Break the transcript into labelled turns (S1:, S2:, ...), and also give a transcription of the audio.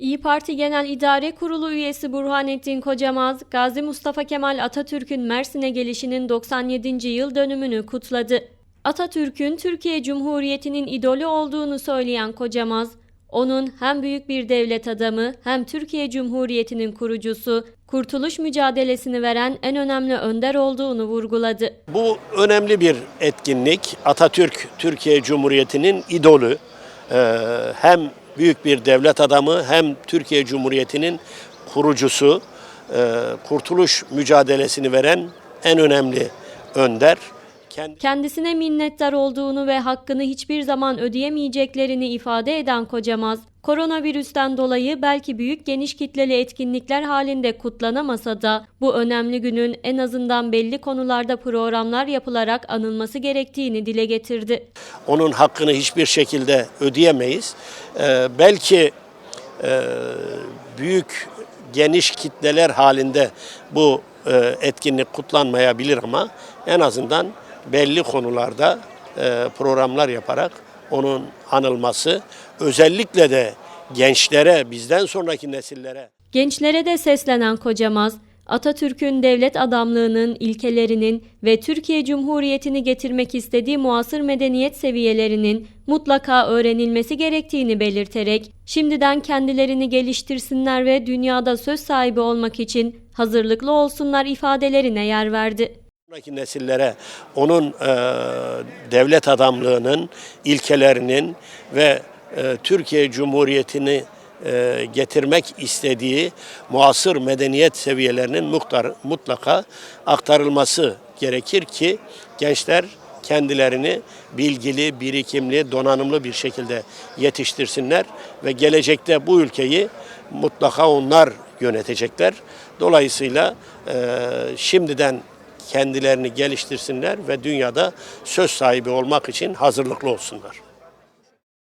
S1: İyi Parti Genel İdare Kurulu üyesi Burhanettin Kocamaz, Gazi Mustafa Kemal Atatürk'ün Mersin'e gelişinin 97. yıl dönümünü kutladı. Atatürk'ün Türkiye Cumhuriyeti'nin idolü olduğunu söyleyen Kocamaz, onun hem büyük bir devlet adamı hem Türkiye Cumhuriyeti'nin kurucusu, kurtuluş mücadelesini veren en önemli önder olduğunu vurguladı.
S2: Bu önemli bir etkinlik. Atatürk Türkiye Cumhuriyeti'nin idolü. Ee, hem büyük bir devlet adamı hem Türkiye Cumhuriyeti'nin kurucusu. Ee, kurtuluş mücadelesini veren en önemli önder. Kendi
S1: Kendisine minnettar olduğunu ve hakkını hiçbir zaman ödeyemeyeceklerini ifade eden Kocamaz, koronavirüsten dolayı belki büyük geniş kitleli etkinlikler halinde kutlanamasa da bu önemli günün en azından belli konularda programlar yapılarak anılması gerektiğini dile getirdi.
S2: onun hakkını hiçbir şekilde ödeyemeyiz. Ee, belki e, büyük geniş kitleler halinde bu e, etkinlik kutlanmayabilir ama en azından belli konularda e, programlar yaparak onun anılması özellikle de gençlere bizden sonraki nesillere
S1: Gençlere de seslenen Kocamaz, Atatürk'ün devlet adamlığının ilkelerinin ve Türkiye Cumhuriyeti'ni getirmek istediği muasır medeniyet seviyelerinin mutlaka öğrenilmesi gerektiğini belirterek, şimdiden kendilerini geliştirsinler ve dünyada söz sahibi olmak için hazırlıklı olsunlar ifadelerine yer verdi.
S2: Sonraki nesillere onun e, devlet adamlığının ilkelerinin ve e, Türkiye Cumhuriyeti'ni e, getirmek istediği muasır medeniyet seviyelerinin muhtar, mutlaka aktarılması gerekir ki gençler kendilerini bilgili, birikimli, donanımlı bir şekilde yetiştirsinler ve gelecekte bu ülkeyi mutlaka onlar yönetecekler. Dolayısıyla e, şimdiden kendilerini geliştirsinler ve dünyada söz sahibi olmak için hazırlıklı olsunlar.